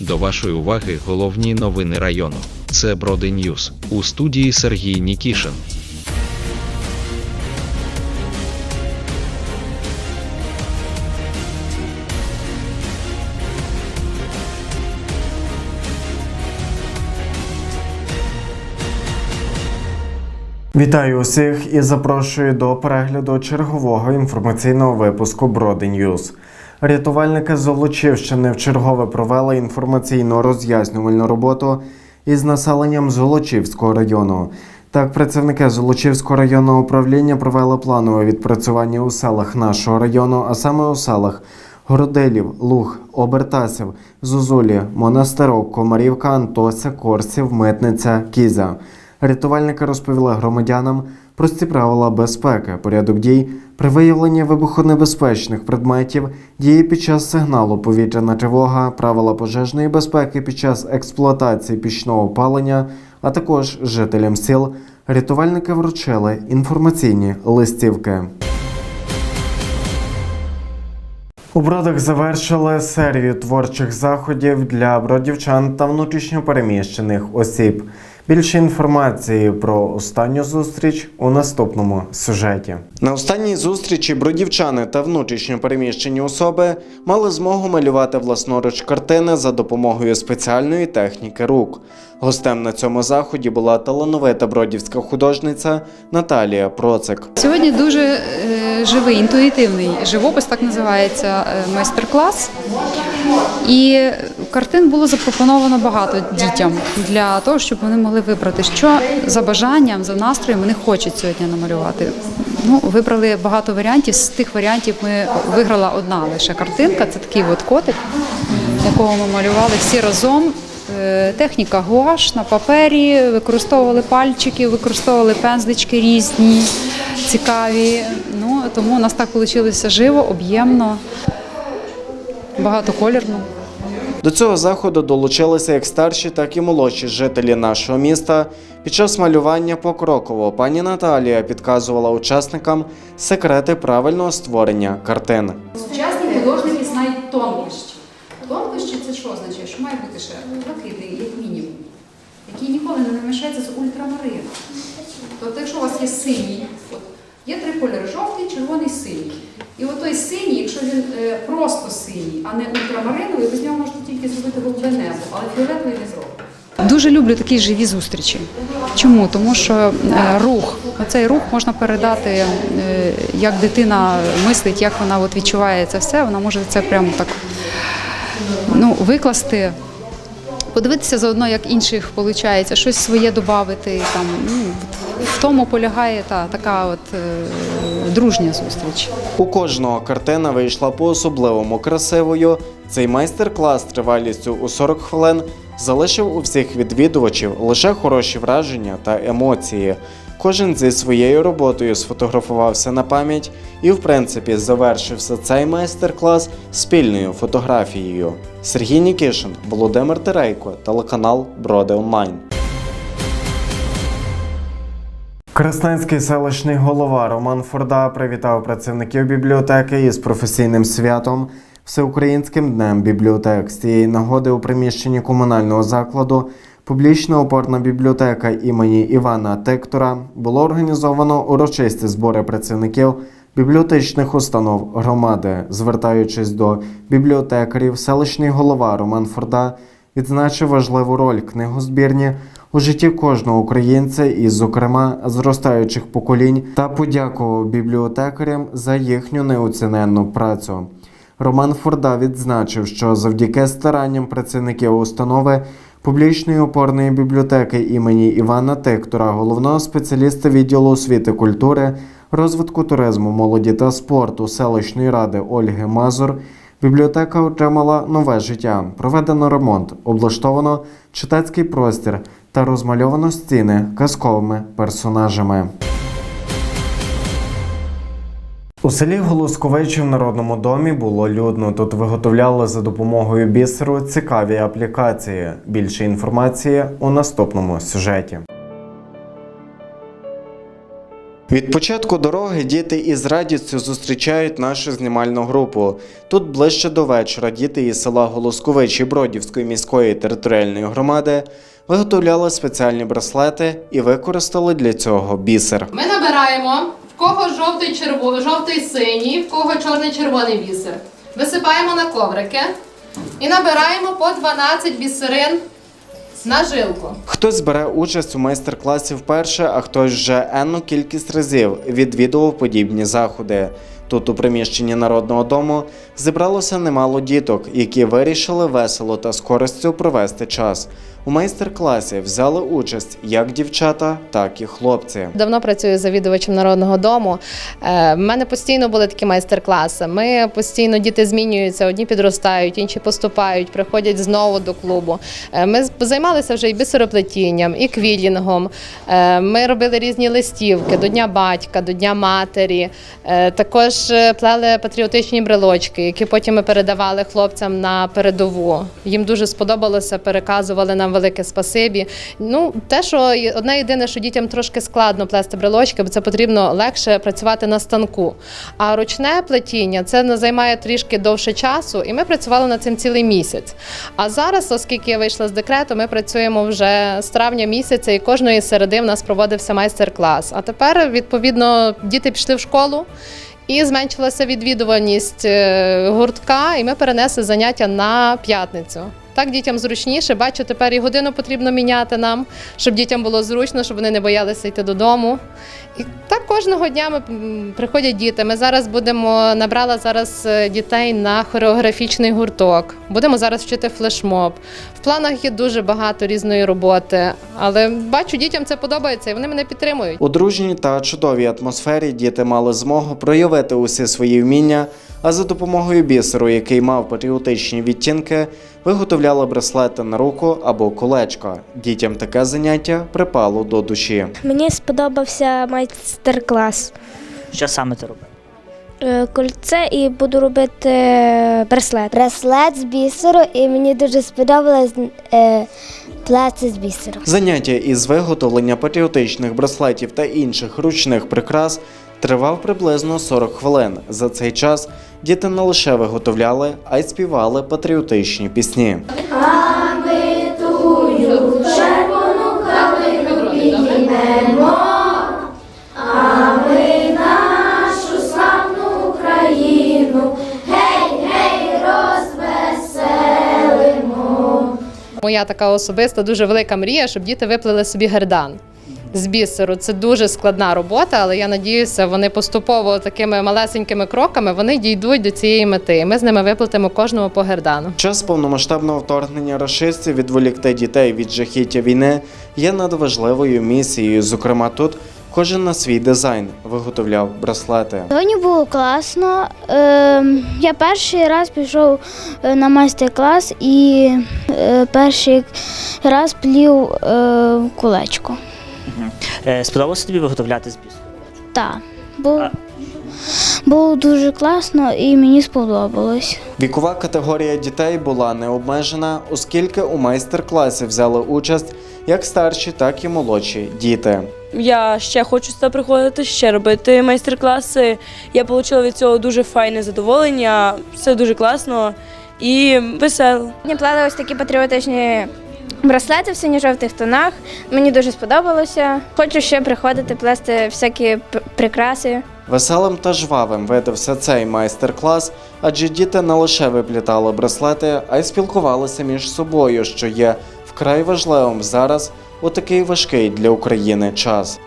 До вашої уваги головні новини району. Це Броди Ньюз у студії Сергій Нікішин. Вітаю усіх і запрошую до перегляду чергового інформаційного випуску Броди Ньюз. Рятувальники Золочівщини вчергове провели інформаційно роз'яснювальну роботу із населенням Золочівського району. Так, працівники Золочівського районного управління провели планове відпрацювання у селах нашого району, а саме у селах Городилів, Луг, Обертасів, Зозулі, Монастирок, Комарівка, Антося, Корсів, Митниця, Кізя. Рятувальники розповіли громадянам прості правила безпеки, порядок дій при виявленні вибухонебезпечних предметів, дії під час сигналу повітряна тривога, правила пожежної безпеки під час експлуатації пічного опалення, а також жителям сіл. Рятувальники вручили інформаційні листівки. У бродах завершили серію творчих заходів для бродівчан та внутрішньопереміщених осіб. Більше інформації про останню зустріч у наступному сюжеті. На останній зустрічі бродівчани та внутрішньопереміщені особи мали змогу малювати власноруч картини за допомогою спеціальної техніки рук. Гостем на цьому заході була талановита бродівська художниця Наталія Процик. Сьогодні дуже е, живий, інтуїтивний живопис, так називається е, майстер-клас. І картин було запропоновано багато дітям для того, щоб вони могли вибрати, що за бажанням, за настроєм вони хочуть сьогодні намалювати. Ну, вибрали багато варіантів. З тих варіантів ми виграла одна лише картинка. Це такий от котик, якого ми малювали всі разом. Е, Техніка гуаш на папері, використовували пальчики, використовували пензлички різні, цікаві. Ну, тому у нас так вийшло живо, об'ємно, багатоколірно. До цього заходу долучилися як старші, так і молодші жителі нашого міста. Під час малювання покроково пані Наталія підказувала учасникам секрети правильного створення картин. Сучасні художники знають тонкощі. Тонкощі це що означає? Що має бути ще блакитний, як мінімум, який ніколи не намішається з ультрамарином. Тобто, якщо у вас є синій, є три кольори жовтий, червоний, синій. І от той синій, якщо він е, просто синій, а не ультрамариновий, ви з нього можете тільки зробити голубе небо, але фіолетовий не зробите. Дуже люблю такі живі зустрічі. Чому? Тому що е, рух, оцей рух можна передати, е, як дитина мислить, як вона от відчуває це все, вона може це прямо так ну, викласти. Подивитися заодно, як інших виходить, щось своє додати. Там, ну, в тому полягає та, така от, е, дружня зустріч. У кожного картина вийшла по-особливому красивою. Цей майстер-клас тривалістю у 40 хвилин залишив у всіх відвідувачів лише хороші враження та емоції. Кожен зі своєю роботою сфотографувався на пам'ять і, в принципі, завершився цей майстер-клас спільною фотографією. Сергій Нікішин, Володимир Терейко, телеканал Броди Онлайн. Красненський селищний голова Роман Форда привітав працівників бібліотеки із професійним святом Всеукраїнським днем бібліотек. З цієї нагоди у приміщенні комунального закладу публічна опорна бібліотека імені Івана Тектора було організовано урочисті збори працівників бібліотечних установ громади. Звертаючись до бібліотекарів, селищний голова Роман Форда відзначив важливу роль книгозбірні у житті кожного українця і, зокрема, зростаючих поколінь, та подякував бібліотекарям за їхню неоціненну працю. Роман Форда відзначив, що завдяки старанням працівників установи публічної опорної бібліотеки імені Івана Тектора, головного спеціаліста відділу освіти культури, розвитку туризму, молоді та спорту селищної ради Ольги Мазур, бібліотека отримала нове життя, проведено ремонт, облаштовано читацький простір та розмальовано стіни казковими персонажами. У селі Голосковичі в Народному домі було людно. Тут виготовляли за допомогою бісеру цікаві аплікації. Більше інформації у наступному сюжеті. Від початку дороги діти із радістю зустрічають нашу знімальну групу. Тут ближче до вечора діти із села Голосковичі Бродівської міської територіальної громади виготовляли спеціальні браслети і використали для цього бісер. Ми набираємо в кого жовтий черво, жовтий синій, в кого чорний червоний бісер. Висипаємо на коврики і набираємо по 12 бісерин на жилку. Хтось бере участь у майстер-класі вперше, а хтось вже енну кількість разів відвідував подібні заходи. Тут, у приміщенні народного дому, зібралося немало діток, які вирішили весело та з користю провести час. У майстер-класі взяли участь як дівчата, так і хлопці. Давно працюю завідувачем народного дому. Е, В мене постійно були такі майстер-класи. Ми постійно діти змінюються, одні підростають, інші поступають, приходять знову до клубу. Е, Ми займалися вже і бісероплетінням, і квілінгом. Е, Ми робили різні листівки до Дня батька, до Дня матері. Е, Також е, плели патріотичні брелочки, які потім ми передавали хлопцям на передову. Їм дуже сподобалося, переказували нам велике спасибі. Ну, те, що одне єдине, що дітям трошки складно плести брелочки, бо це потрібно легше працювати на станку. А ручне плетіння це займає трішки довше часу, і ми працювали над цим цілий місяць. А зараз, оскільки я вийшла з декрету, ми працюємо вже з травня місяця, і кожної середи в нас проводився майстер-клас. А тепер, відповідно, діти пішли в школу. І зменшилася відвідуваність е, гуртка, і ми перенесли заняття на п'ятницю. Так дітям зручніше. Бачу, тепер і годину потрібно міняти нам, щоб дітям було зручно, щоб вони не боялися йти додому. І так кожного дня ми приходять діти. Ми зараз будемо набрала зараз е, дітей на хореографічний гурток. Будемо зараз вчити флешмоб. В планах є дуже багато різної роботи, але бачу, дітям це подобається і вони мене підтримують. У дружній та чудовій атмосфері діти мали змогу проявити усі свої вміння, а за допомогою бісеру, який мав патріотичні відтінки, виготовляли браслети на руку або колечко. Дітям таке заняття припало до душі. Мені сподобався майстер-клас. Що саме ти робив? Е, Кольце і буду робити е, браслет. браслет з бісеру, і мені дуже сподобалось е, плести з бісеру. Заняття із виготовлення патріотичних браслетів та інших ручних прикрас тривав приблизно 40 хвилин. За цей час діти не лише виготовляли, а й співали патріотичні пісні. Моя така особиста, дуже велика мрія, щоб діти виплели собі гердан. З бісеру це дуже складна робота, але я надіюся, вони поступово такими малесенькими кроками вони дійдуть до цієї мети. І Ми з ними виплатимо кожному по гердану. Час повномасштабного вторгнення рашистів відволікти дітей від жахіття війни є надважливою місією. Зокрема, тут кожен на свій дизайн виготовляв браслети. Сьогодні було класно. Е, я перший раз пішов е, на майстер-клас і е, перший раз плів е, Е, Сподобалося тобі виготовляти з бісу? Так, було, було дуже класно і мені сподобалось. Вікова категорія дітей була не обмежена, оскільки у майстер-класі взяли участь як старші, так і молодші діти. Я ще хочу сюди приходити, ще робити майстер-класи. Я отримала від цього дуже файне задоволення. Все дуже класно і весело. Мені плели ось такі патріотичні браслети в синьо-жовтих тонах. Мені дуже сподобалося. Хочу ще приходити плести всякі прикраси. Веселим та жвавим видався цей майстер-клас, адже діти не лише виплітали браслети, а й спілкувалися між собою, що є вкрай важливим зараз у такий важкий для України час.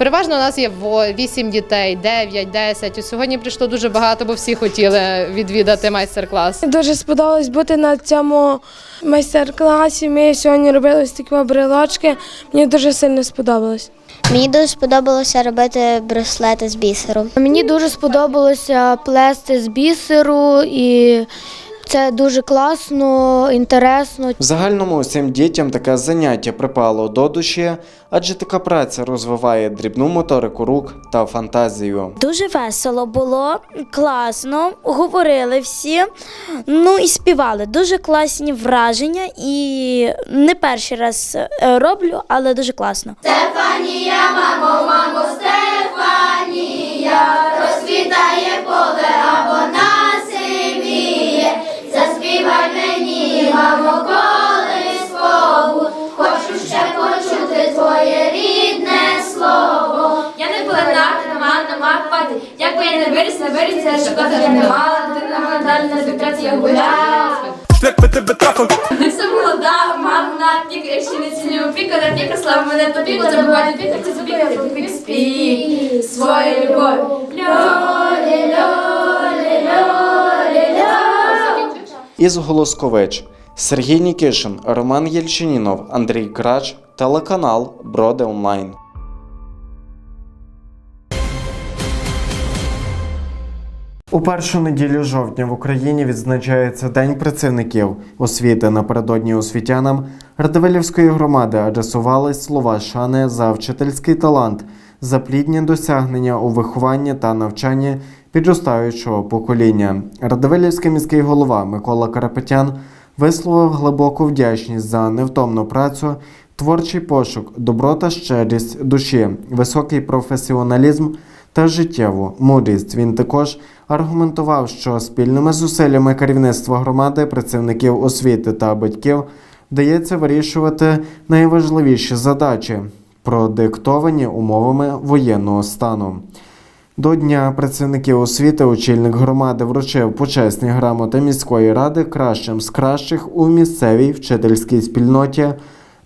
Переважно у нас є 8 дітей, 9, 10. І Сьогодні прийшло дуже багато, бо всі хотіли відвідати майстер-клас. Дуже сподобалось бути на цьому майстер-класі. Ми сьогодні робили ось такі брелочки. Мені дуже сильно сподобалось. Мені дуже сподобалося робити браслети з бісеру. Мені дуже сподобалося плести з бісеру і Це дуже класно, інтересно. В загальному усім дітям таке заняття припало до душі, адже така праця розвиває дрібну моторику рук та фантазію. Дуже весело було, класно, говорили всі, ну і співали. Дуже класні враження, і не перший раз е, роблю, але дуже класно. Я не була нати, не мала, не мала пати. Як би я не виріс, не виріс, я шукати я не мала, дитина моя далі на співпраці я гуляла. Все молода, мамна, пік, ще не цілю опіка, на пік росла, мене топіку, забуває пік, це забігати, пік, спів, свою любов. Льолі, льолі, льолі, льолі. Із Голоскович Сергій Нікішин, Роман Єльчинінов, Андрій Крач, телеканал Броди Онлайн. У першу неділю жовтня в Україні відзначається День працівників освіти. Напередодні освітянам Радивилівської громади адресували слова шани за вчительський талант, за плідні досягнення у вихованні та навчанні підростаючого покоління. Радивилівський міський голова Микола Карапетян висловив глибоку вдячність за невтомну працю, творчий пошук, доброта, щирість душі, високий професіоналізм та життєву мудрість. Він також аргументував, що спільними зусиллями керівництва громади, працівників освіти та батьків вдається вирішувати найважливіші задачі, продиктовані умовами воєнного стану. До Дня працівників освіти очільник громади вручив почесні грамоти міської ради кращим з кращих у місцевій вчительській спільноті,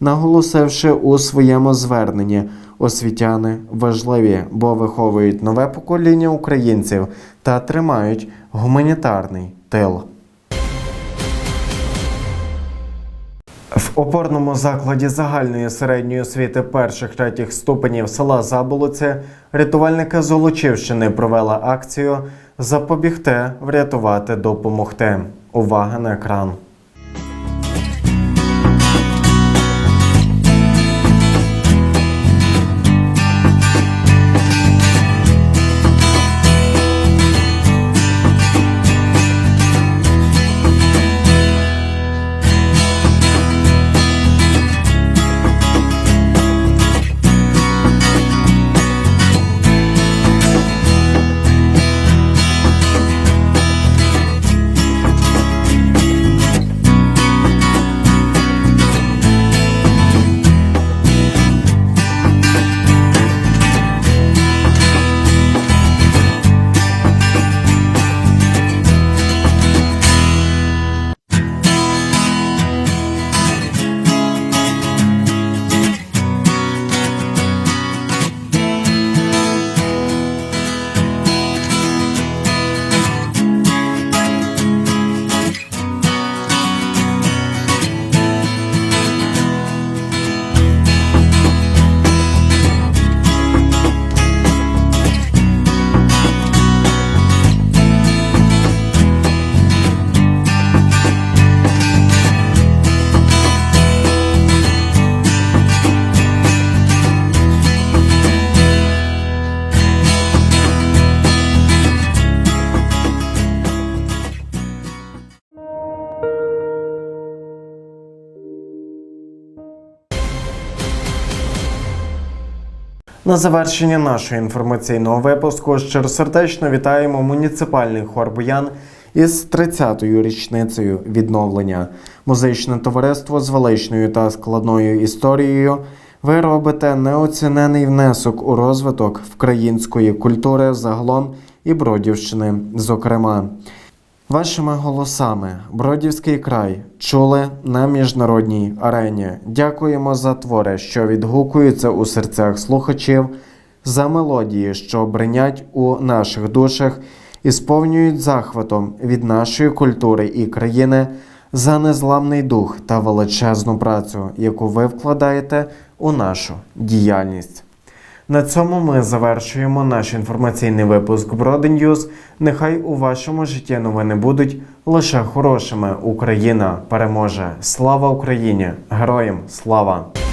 наголосивши у своєму зверненні освітяни важливі, бо виховують нове покоління українців та тримають гуманітарний тил. В опорному закладі загальної середньої освіти перших третіх ступенів села Заболоці рятувальники Золочівщини провели акцію Запобігти, врятувати, допомогти. Увага на екран. На завершення нашого інформаційного випуску щиросердечно вітаємо муніципальний хор Буян із 30-ю річницею відновлення. Музичне товариство з величною та складною історією. Ви робите неоцінений внесок у розвиток української культури загалом і Бродівщини, зокрема. Вашими голосами Бродівський край чули на міжнародній арені. Дякуємо за твори, що відгукуються у серцях слухачів, за мелодії, що бринять у наших душах і сповнюють захватом від нашої культури і країни, за незламний дух та величезну працю, яку ви вкладаєте у нашу діяльність. На цьому ми завершуємо наш інформаційний випуск Броди Нехай у вашому житті новини будуть лише хорошими. Україна переможе. Слава Україні! Героям слава!